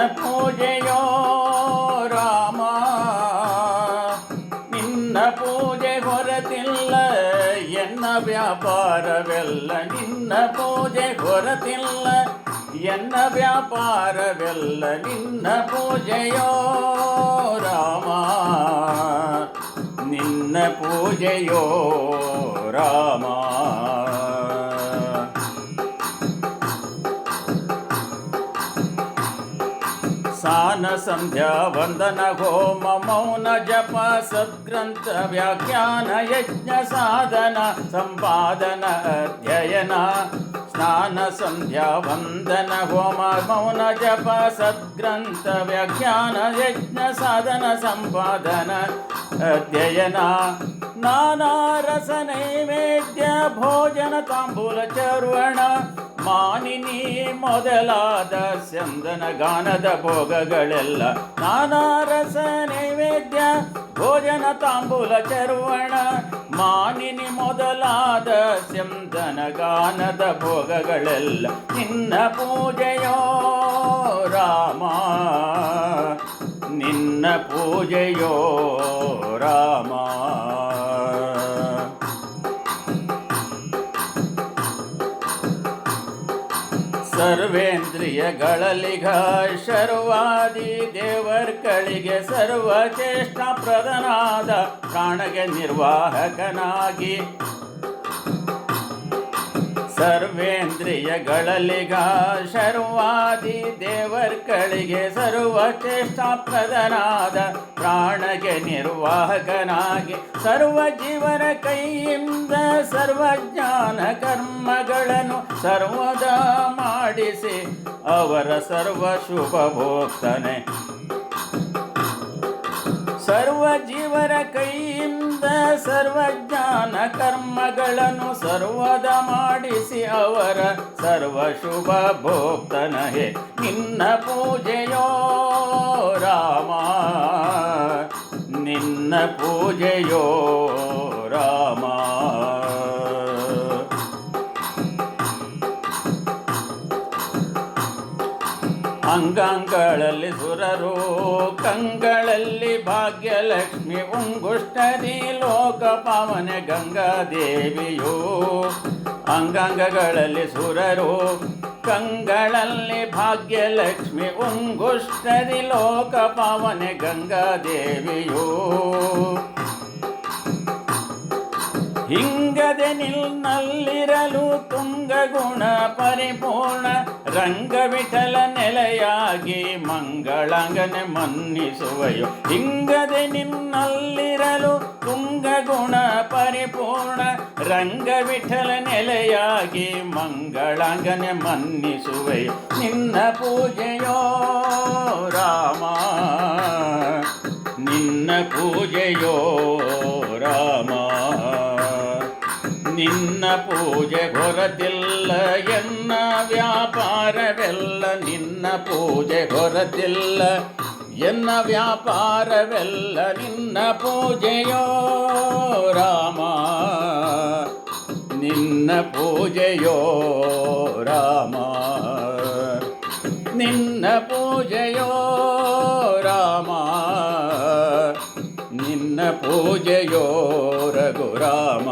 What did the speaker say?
ಪೂಜೆಯೋ ರಾಮ ನಿನ್ನ ಪೂಜೆ ಹೊರತಿಲ್ಲ ಎನ್ನ ವ್ಯಾಪಾರವೆಲ್ಲ ನಿನ್ನ ಪೂಜೆ ಹೊರತಿಲ್ಲ ಎನ್ನ ವ್ಯಾಪಾರವೆಲ್ಲ ನಿನ್ನ ಪೂಜೆಯೋ ರಾಮ ನಿನ್ನ ಪೂಜೆಯೋ ರಾಮ ಸಾನ ಸಂಧ್ಯಾ ವಂದನ ಹೋಮ ಮೌನ ಜಪ ಸದ್ಗ್ರಂಥ ವ್ಯಾಖ್ಯಾನ ಯಜ್ಞ ಸಾಧನ ಸಂಪಾದನ ಅಧ್ಯಯನ ಸ್ನಾನ ಸಂಧ್ಯಾ ವಂದನ ಹೋಮ ಮೌನ ಜಪ ಸದ್ಗ್ರಂಥ ವ್ಯಾಖ್ಯಾನ ಯಜ್ಞ ಸಾಧನ ಸಂಪಾದನ ಅಧ್ಯಯನ ನಾನಾ ರಸ ನೈವೇದ್ಯ ಭೋಜನ ತಾಂಬೂಲ ಚರ್ವಣ ಮಾನಿನಿ ಮೊದಲಾದ ಸ್ಯಂದನ ಗಾನದ ಭೋಗಗಳೆಲ್ಲ ನಾನಾ ರಸ ನೈವೇದ್ಯ ಭೋಜನ ತಾಂಬೂಲ ಚರ್ವಣ ಮಾನಿನಿ ಮೊದಲಾದ ಸ್ಯಂದನ ಗಾನದ ಭೋಗಗಳೆಲ್ಲ ನಿನ್ನ ಪೂಜೆಯೋ ರಾಮ ನಿನ್ನ ಪೂಜೆಯೋ ರಾಮ ಸರ್ವೇಂದ್ರಿಯಗಳಲಿಗ ಶರ್ವಾದಿ ದೇವರ್ಗಳಿಗೆ ಸರ್ವಚೇಷ್ಟ ಪ್ರದನಾದ ಪ್ರಾಣಗೆ ನಿರ್ವಾಹಕನಾಗಿ ಸರ್ವೇಂದ್ರಿಯಗಳಲಿಗ ಶರ್ವಾದಿ ದೇವರ್ಗಳಿಗೆ ಸರ್ವಚೇಷ್ಟ ಪ್ರದನಾದ ಪ್ರಾಣಗೆ ನಿರ್ವಾಹಕನಾಗಿ ಸರ್ವ ಜೀವನ ಕೈಯಿಂದ ಸರ್ವಜ್ಞಾನ ಕರ್ಮಗಳನ್ನು ಸರ್ವದಾ ಮಾಡಿಸಿ ಅವರ ಸರ್ವ ಶುಭ ಭೋಕ್ತನೆ ಸರ್ವ ಜೀವರ ಕೈಯಿಂದ ಸರ್ವಜ್ಞಾನ ಕರ್ಮಗಳನ್ನು ಸರ್ವದ ಮಾಡಿಸಿ ಅವರ ಸರ್ವ ಶುಭ ಭೋಕ್ತನಹೆ. ನಿನ್ನ ಪೂಜೆಯೋ ರಾಮ, ನಿನ್ನ ಪೂಜೆಯೋ ರಾಮ. ಅಂಗಾಂಗಳಲ್ಲಿ ಸುರರು, ಕಂಗಳಲ್ಲಿ ಭಾಗ್ಯಲಕ್ಷ್ಮಿ ಉಂಗುಷ್ಟರಿ ಲೋಕ ಪಾವನೆ ಗಂಗಾದೇವಿಯು. ಅಂಗಾಂಗಗಳಲ್ಲಿ ಸುರರು, ಕಂಗಳಲ್ಲಿ ಭಾಗ್ಯಲಕ್ಷ್ಮಿ ಉಂಗುಷ್ಟರಿ ಲೋಕ ಪಾವನೆ ಗಂಗಾದೇವಿಯು. ಹಿಂಗದೆ ನಿಲ್ನಲ್ಲಿರಲು ತುಂಗ ಗುಣ ಪರಿಪೂರ್ಣ ರಂಗವಿಠಲ ನೆಲೆಯಾಗಿ ಮಂಗಳಂಗನೆ ಮನ್ನಿಸುವೆಯೋ. ಹಿಂಗದೆ ನಿನ್ನಲ್ಲಿರಲು ತುಂಗ ಗುಣ ಪರಿಪೂರ್ಣ ರಂಗವಿಠಲ ನೆಲೆಯಾಗಿ ಮಂಗಳಂಗನೆ ಮನ್ನಿಸುವೆಯೋ. ನಿನ್ನ ಪೂಜೆಯೋ ರಾಮ, ನಿನ್ನ ಪೂಜೆಯೋ ರಾಮ, ನಿನ್ನ ಪೂಜೆ ಹೊರತಿಲ್ಲ ಎನ್ನ ವ್ಯಾಪಾರವೆಲ್ಲ ನಿನ್ನ ಪೂಜೆ ಹೊರತಿಲ್ಲ ಎನ್ನ ವ್ಯಾಪಾರವೆಲ್ಲ ನಿನ್ನ ಪೂಜೆಯೋ ರಾಮ ನಿನ್ನ ಪೂಜೆಯೋ ರಾಮ ನಿನ್ನ ಪೂಜೆಯೋ ರಾಮ ನಿನ್ನ ಪೂಜೆಯೋ ರಘುರಾಮ